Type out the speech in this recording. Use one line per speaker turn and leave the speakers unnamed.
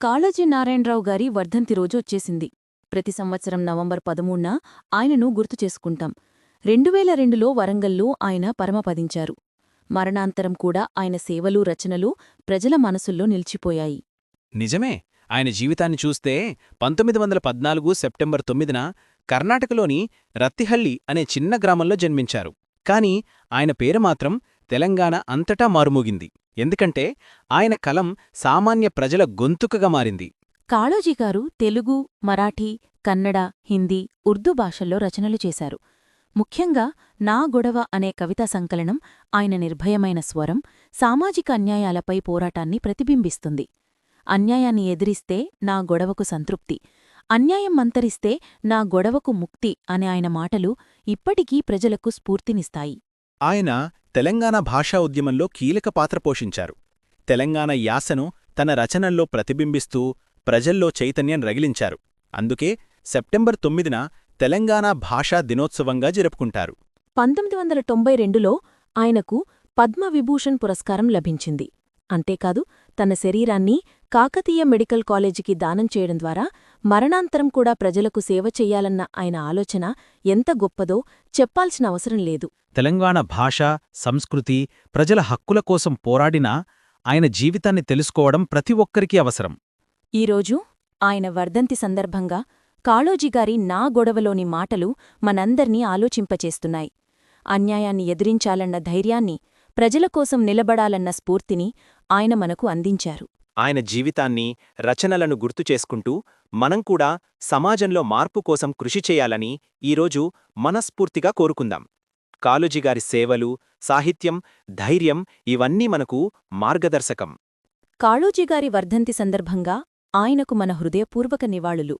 కాళోజీ నారాయణరావు గారి వర్ధంతి రోజు వచ్చేసింది. ప్రతి సంవత్సరం నవంబర్ పదమూడున ఆయనను గుర్తు చేసుకుంటాం. రెండువేల రెండులో వరంగల్లో ఆయన పరమపదించారు. మరణాంతరం కూడా ఆయన సేవలు రచనలు ప్రజల మనసుల్లో నిలిచిపోయాయి.
నిజమే. ఆయన జీవితాన్ని చూస్తే పంతొమ్మిది వందల పద్నాలుగు సెప్టెంబర్ తొమ్మిదిన కర్ణాటకలోని రత్తిహల్లి అనే చిన్న గ్రామంలో జన్మించారు. కాని ఆయన పేరు మాత్రం తెలంగాణ అంతటా మారుమోగింది. ఎందుకంటే ఆయన కలం సామాన్య ప్రజల గొంతుకగా మారింది.
కాళోజీ గారు తెలుగు మరాఠీ కన్నడ హిందీ ఉర్దూ భాషల్లో రచనలు చేశారు. ముఖ్యంగా నా గొడవ అనే కవితా సంకలనం ఆయన నిర్భయమైన స్వరం సామాజిక అన్యాయాలపై పోరాటాన్ని ప్రతిబింబిస్తుంది. అన్యాయాన్ని ఎదిరిస్తే నా గొడవకు సంతృప్తి. అన్యాయం మంతరిస్తే నా గొడవకు ముక్తి అనే ఆయన మాటలు ఇప్పటికీ ప్రజలకు స్ఫూర్తినిస్తాయి.
ఆయన తెలంగాణ భాషా ఉద్యమంలో కీలక పాత్ర పోషించారు. తెలంగాణ యాసను తన రచనల్లో ప్రతిబింబిస్తూ ప్రజల్లో చైతన్యం రగిలించారు. అందుకే సెప్టెంబర్ తొమ్మిదిన తెలంగాణ భాషా దినోత్సవంగా జరుపుకుంటారు.
పంతొమ్మిది వందల తొంభై రెండులో ఆయనకు పద్మవిభూషణ్ పురస్కారం లభించింది. అంతేకాదు తన శరీరాన్ని కాకతీయ మెడికల్ కాలేజీకి దానం చేయడం ద్వారా మరణాంతరం కూడా ప్రజలకు సేవ చెయ్యాలన్న ఆయన ఆలోచన ఎంత గొప్పదో చెప్పాల్సిన అవసరం లేదు.
తెలంగాణ భాష సంస్కృతి ప్రజల హక్కుల కోసం పోరాడిన ఆయన జీవితాన్ని తెలుసుకోవడం ప్రతి ఒక్కరికీ అవసరం.
ఈరోజు ఆయన వర్ధంతి సందర్భంగా కాళోజీగారి నా గొడవలోని మాటలు మనందర్నీ ఆలోచింపచేస్తున్నాయి. అన్యాయాన్ని ఎదిరించాలన్న ధైర్యాన్ని ప్రజల కోసం నిలబడాలన్న స్ఫూర్తిని ఆయన మనకు అందించారు.
ఆయన జీవితాన్ని రచనలను గుర్తు చేసుకుంటూ మనం కూడా సమాజంలో మార్పు కోసం కృషి చేయాలని ఈరోజు మనస్ఫూర్తిగా కోరుకుందాం. కాళోజీగారి సేవలు సాహిత్యం ధైర్యం ఇవన్నీ మనకు మార్గదర్శకం.
కాళోజీగారి వర్ధంతి సందర్భంగా ఆయనకు మన హృదయపూర్వక నివాళులు.